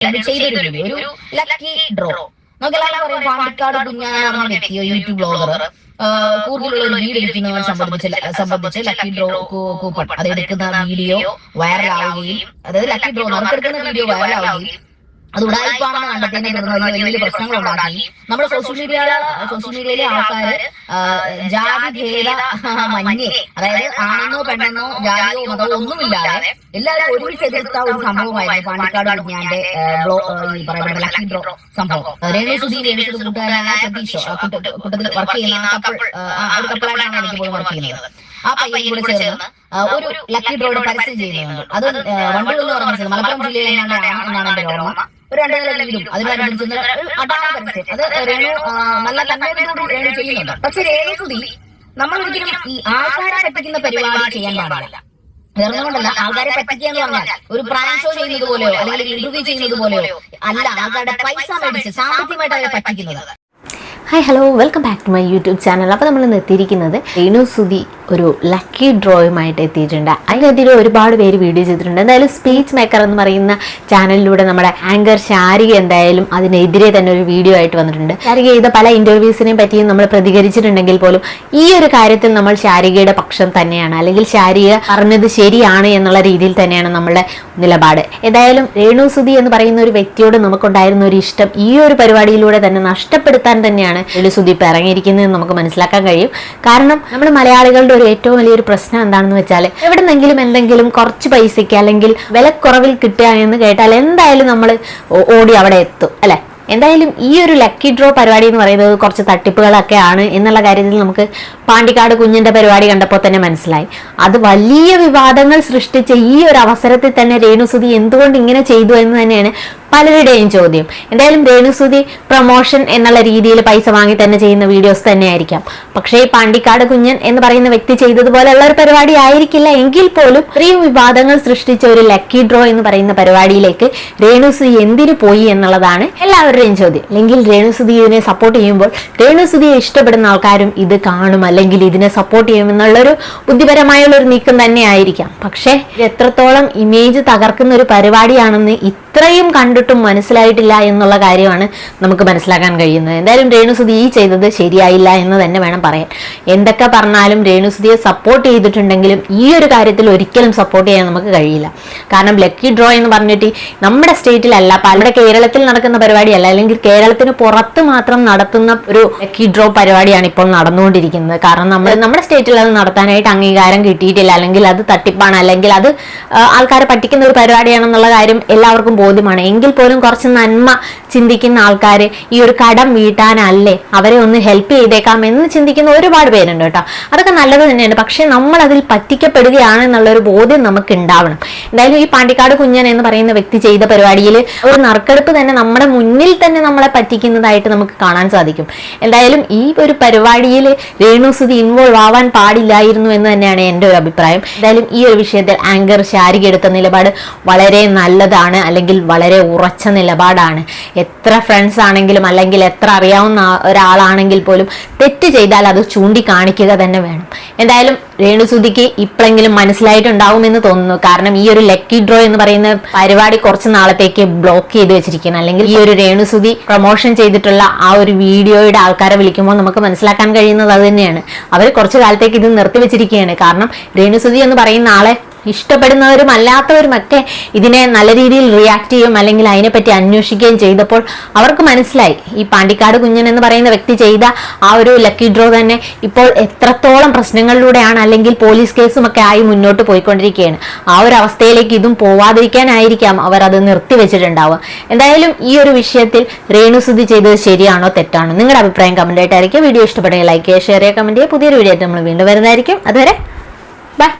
ചെയ്തൊരു ഒരു lucky draw നമുക്കെല്ലാവരും പറയാം പാണ്ടിക്കാട് കുഞ്ഞാന വ്യക്തിയോ യൂട്യൂബ് ബ്ലോഗർ കൂടുതലുള്ള ഒരു വീഡിയോ എടുക്കുന്നവൻ സംബന്ധിച്ച് സംബന്ധിച്ച് ലക്കി ഡ്രോ കൂപ്പൺ. അത് എടുക്കുന്ന വീഡിയോ വൈറലാവുകയും അതായത് ലക്കി ഡ്രോ നറുക്കെടുക്കുന്ന വീഡിയോ വൈറലാവുകയും അത് ഉണ്ടായിപ്പാണെന്ന് കണ്ടെത്തിയതിനെ വലിയ വലിയ പ്രശ്നങ്ങൾ ഉണ്ടാക്കി. നമ്മുടെ സോഷ്യൽ മീഡിയ സോഷ്യൽ മീഡിയയിലെ ആൾക്കാർ ജാതി ഭേദ മന്യേ അതായത് ആണെന്നോ പെണ്ണെന്നോ ജാതിയോ മതമോ ഒന്നുമില്ലാതെ എല്ലാവരും ഒരുമിച്ച് എതിർത്ത ഒരു സംഭവമായിരുന്നു പാണ്ടിക്കാട് വിജ്ഞാന്റെ ബ്ലോ ഈ ലക്കി ഡ്രോ സംഭവം. രേണു സുധി രേണു കൂട്ടുകാരായ പ്രതീക്ഷ കൂട്ടത്തിൽ വർക്ക് ചെയ്യുന്ന കപ്പിൾ ഒരു കപ്പിളായിട്ടാണ് എനിക്ക് പോയി വർക്ക് ചെയ്യുന്നത്. ആ പയ്യൻ കൂടെ ചേർന്ന് ഒരു ലക്കി ഡ്രോയുടെ പരസ്യം ചെയ്യുന്നുണ്ട്. അത് വണ്ടൂർ എന്ന് പറഞ്ഞ മലപ്പുറം ജില്ലയിൽ എന്നാണ് എന്റെ ഓർമ്മ. ഒരു രണ്ട് അതിനനുസരിച്ച് ഒരു അടാന പരസ്യം. അത് രേണു നല്ല തന്നെ രേണു ചെയ്യുന്നുണ്ട്. പക്ഷെ രേണു സുധി നമ്മൾ ഒരിക്കലും ഈ ആൾക്കാരെ പറ്റിക്കുന്ന പരിപാടി ചെയ്യാൻ പാടില്ല. വേറൊന്നുകൊണ്ടല്ല ആൾക്കാരെ പറ്റിക്കുക എന്ന് പറഞ്ഞാൽ ഒരു പ്രാങ്ക് ഷോ ചെയ്യുന്നത് പോലെയോ അല്ലെങ്കിൽ ഇന്റർവ്യൂ ചെയ്യുന്നത് പോലെയോ അല്ല ആൾക്കാരുടെ പൈസ മേടിച്ച് സാമ്പത്തികമായിട്ട് അവരെ പറ്റിക്കുന്നത്. Hi hello welcome back to my YouTube channel അപ്പോൾ നമ്മൾ ഇന്ന് എത്തിയിരിക്കുന്നത് രേണു സുധി ഒരു ലക്കി ഡ്രോയുമായിട്ട് എത്തിയിട്ടുണ്ട്. അതിനെതിരെ ഒരുപാട് പേര് വീഡിയോ ചെയ്തിട്ടുണ്ട്. എന്തായാലും സ്പീച്ച് മേക്കർ എന്ന് പറയുന്ന ചാനലിലൂടെ നമ്മുടെ ആങ്കർ ശാരിക എന്തായാലും അതിനെതിരെ തന്നെ ഒരു വീഡിയോ ആയിട്ട് വന്നിട്ടുണ്ട്. ശാരിക ചെയ്ത പല ഇന്റർവ്യൂസിനെയും പറ്റിയും നമ്മൾ പ്രതികരിച്ചിട്ടുണ്ടെങ്കിൽ പോലും ഈ ഒരു കാര്യത്തിൽ നമ്മൾ ശാരികയുടെ പക്ഷം തന്നെയാണ്. അല്ലെങ്കിൽ ശാരിക പറഞ്ഞത് ശരിയാണ് എന്നുള്ള രീതിയിൽ തന്നെയാണ് നമ്മളുടെ നിലപാട്. ഏതായാലും രേണു സുധി എന്ന് പറയുന്ന ഒരു വ്യക്തിയോട് നമുക്കുണ്ടായിരുന്ന ഒരു ഇഷ്ടം ഈ ഒരു പരിപാടിയിലൂടെ തന്നെ നഷ്ടപ്പെടുത്താൻ തന്നെയാണ് രേണു സുധി ഇപ്പം ഇറങ്ങിയിരിക്കുന്നത് നമുക്ക് മനസ്സിലാക്കാൻ കഴിയും. കാരണം നമ്മൾ മലയാളികളുടെ ഒരു ഏറ്റവും വലിയൊരു പ്രശ്നം എന്താണെന്ന് വെച്ചാൽ എവിടെന്നെങ്കിലും എന്തെങ്കിലും കുറച്ച് പൈസയ്ക്ക് അല്ലെങ്കിൽ വിലക്കുറവിൽ കിട്ടുക എന്ന് കേട്ടാൽ എന്തായാലും നമ്മൾ ഓടി അവിടെ എത്തും അല്ലെ? എന്തായാലും ഈ ഒരു ലക്കി ഡ്രോ പരിപാടി എന്ന് പറയുന്നത് കുറച്ച് തട്ടിപ്പുകളൊക്കെ ആണ് എന്നുള്ള കാര്യത്തിൽ നമുക്ക് പാണ്ടിക്കാട് കുഞ്ഞിന്റെ പരിപാടി കണ്ടപ്പോൾ തന്നെ മനസ്സിലായി. അത് വലിയ വിവാദങ്ങൾ സൃഷ്ടിച്ച ഈ ഒരു അവസരത്തിൽ തന്നെ രേണുസുതി എന്തുകൊണ്ട് ഇങ്ങനെ ചെയ്തു എന്ന് തന്നെയാണ് പലരുടെയും ചോദ്യം. എന്തായാലും രേണുസുതി പ്രൊമോഷൻ എന്നുള്ള രീതിയിൽ പൈസ വാങ്ങി തന്നെ ചെയ്യുന്ന വീഡിയോസ് തന്നെയായിരിക്കാം. പക്ഷേ പാണ്ടിക്കാട് കുഞ്ഞൻ എന്ന് പറയുന്ന വ്യക്തി ചെയ്തതുപോലെയുള്ള ഒരു പരിപാടി ആയിരിക്കില്ല എങ്കിൽ പോലും ഇത്രയും വിവാദങ്ങൾ സൃഷ്ടിച്ച ഒരു ലക്കി ഡ്രോ എന്ന് പറയുന്ന പരിപാടിയിലേക്ക് രേണുസുതി എന്തിനു പോയി എന്നുള്ളതാണ് എല്ലാവരുടെയും ചോദ്യം. അല്ലെങ്കിൽ രേണുസുതി ഇതിനെ സപ്പോർട്ട് ചെയ്യുമ്പോൾ രേണുസുതിയെ ഇഷ്ടപ്പെടുന്ന ആൾക്കാരും ഇത് കാണും. അല്ലെങ്കിൽ ഇതിനെ സപ്പോർട്ട് ചെയ്യും എന്നുള്ളൊരു ബുദ്ധിപരമായുള്ള ഒരു നീക്കം തന്നെ ആയിരിക്കാം. പക്ഷേ എത്രത്തോളം ഇമേജ് തകർക്കുന്ന ഒരു പരിപാടിയാണെന്ന് ഇത്രയും കണ്ടിട്ടും മനസ്സിലായിട്ടില്ല എന്നുള്ള കാര്യമാണ് നമുക്ക് മനസ്സിലാക്കാൻ കഴിയുന്നത്. എന്തായാലും രേണുസുതി ഈ ചെയ്തത് ശരിയായില്ല എന്ന് തന്നെ വേണം പറയാൻ. എന്തൊക്കെ പറഞ്ഞാലും രേണുസുതിയെ സപ്പോർട്ട് ചെയ്തിട്ടുണ്ടെങ്കിലും ഈ ഒരു കാര്യത്തിൽ ഒരിക്കലും സപ്പോർട്ട് ചെയ്യാൻ നമുക്ക് കഴിയില്ല. കാരണം ലക്കി ഡ്രോ എന്ന് പറഞ്ഞിട്ട് നമ്മുടെ സ്റ്റേറ്റിലല്ല നമ്മുടെ കേരളത്തിൽ നടക്കുന്ന പരിപാടിയല്ല. അല്ലെങ്കിൽ കേരളത്തിന് പുറത്ത് മാത്രം നടത്തുന്ന ഒരു ലക്കി ഡ്രോ പരിപാടിയാണ് ഇപ്പോൾ നടന്നുകൊണ്ടിരിക്കുന്നത്. കാരണം നമ്മൾ നമ്മുടെ സ്റ്റേറ്റിൽ അത് നടത്താനായിട്ട് അംഗീകാരം കിട്ടിയിട്ടില്ല. അല്ലെങ്കിൽ അത് തട്ടിപ്പാണ്. അല്ലെങ്കിൽ അത് ആൾക്കാരെ പറ്റിക്കുന്ന ഒരു പരിപാടിയാണെന്നുള്ള കാര്യം എല്ലാവർക്കും ബോധ്യമാണ്. എങ്കിൽ പോലും കുറച്ച് നന്മ ചിന്തിക്കുന്ന ആൾക്കാർ ഈ ഒരു കടം വീട്ടാനല്ലേ അവരെ ഒന്ന് ഹെൽപ്പ് ചെയ്തേക്കാം എന്ന് ചിന്തിക്കുന്ന ഒരുപാട് പേരുണ്ട് കേട്ടോ. അതൊക്കെ നല്ലത് തന്നെയാണ്. പക്ഷേ നമ്മൾ അതിൽ പറ്റിക്കപ്പെടുകയാണ് എന്നുള്ള ഒരു ബോധ്യം നമുക്ക് ഉണ്ടാവണം എന്തായാലും ഈ പാണ്ടിക്കാട് കുഞ്ഞൻ എന്ന് പറയുന്ന വ്യക്തി ചെയ്ത പരിപാടിയിൽ ഒരു നറുക്കെടുപ്പ് തന്നെ നമ്മുടെ മുന്നിൽ തന്നെ നമ്മളെ പറ്റിക്കുന്നതായിട്ട് നമുക്ക് കാണാൻ സാധിക്കും. എന്തായാലും ഈ ഒരു പരിപാടിയിൽ രേണുസുതി ഇൻവോൾവ് ആവാൻ പാടില്ലായിരുന്നു എന്ന് തന്നെയാണ് എന്റെ ഒരു അഭിപ്രായം. എന്തായാലും ഈ ഒരു വിഷയത്തിൽ ആങ്കർ ശാരിക എടുത്ത നിലപാട് വളരെ നല്ലതാണ് അല്ലെങ്കിൽ വളരെ ഉറച്ച നിലപാടാണ്. എത്ര ഫ്രണ്ട്സ് ആണെങ്കിലും അല്ലെങ്കിൽ എത്ര അറിയാവുന്ന ഒരാളാണെങ്കിൽ പോലും തെറ്റ് ചെയ്താൽ അത് ചൂണ്ടിക്കാണിക്കുക തന്നെ വേണം. എന്തായാലും രേണുസുതിക്ക് ഇപ്പോഴെങ്കിലും മനസ്സിലായിട്ടുണ്ടാവുമെന്ന് തോന്നുന്നു. കാരണം ഈ ഒരു ലക്കി ഡ്രോ എന്ന് പറയുന്ന പരിപാടി കുറച്ച് നാളത്തേക്ക് ബ്ലോക്ക് ചെയ്ത് വെച്ചിരിക്കുന്നു അല്ലെങ്കിൽ ഈ ഒരു രേണുസുതി പ്രൊമോഷൻ ചെയ്തിട്ടുള്ള ആ ഒരു വീഡിയോയുടെ ആൾക്കാരെ വിളിക്കുമ്പോൾ നമുക്ക് മനസ്സിലാക്കാൻ കഴിയുന്നത് അത് തന്നെയാണ്. അവർ കുറച്ച് കാലത്തേക്ക് ഇത് നിർത്തിവെച്ചിരിക്കുകയാണ്. കാരണം രേണുസുതി എന്ന് പറയുന്ന ആളെ ഇഷ്ടപ്പെടുന്നവരും അല്ലാത്തവരുമൊക്കെ ഇതിനെ നല്ല രീതിയിൽ റിയാക്ട് ചെയ്യും അല്ലെങ്കിൽ അതിനെപ്പറ്റി അന്വേഷിക്കുകയും ചെയ്തപ്പോൾ അവർക്ക് മനസ്സിലായി. ഈ പാണ്ടിക്കാട് കുഞ്ഞൻ എന്ന് പറയുന്ന വ്യക്തി ചെയ്ത ആ ഒരു ലക്കി ഡ്രോ തന്നെ ഇപ്പോൾ എത്രത്തോളം പ്രശ്നങ്ങളിലൂടെയാണ് അല്ലെങ്കിൽ പോലീസ് കേസും ഒക്കെ ആയി മുന്നോട്ട് പോയിക്കൊണ്ടിരിക്കുകയാണ്. ആ ഒരു അവസ്ഥയിലേക്ക് ഇതും പോവാതിരിക്കാനായിരിക്കാം അവർ അത് നിർത്തിവെച്ചിട്ടുണ്ടാവുക. എന്തായാലും ഈ ഒരു വിഷയത്തിൽ രേണുസുതി ചെയ്തത് ശരിയാണോ തെറ്റാണോ നിങ്ങളുടെ അഭിപ്രായം കമന്റ് ആയിട്ടായിരിക്കും. വീഡിയോ ഇഷ്ടപ്പെടുകയും ലൈക്ക് ചെയ്യുക ഷെയർ ചെയ്യുക കമന്റ് ചെയ്യുക. പുതിയൊരു വീഡിയോ ആയിട്ട് നമ്മൾ വീണ്ടും വരുന്നതായിരിക്കും. അതുവരെ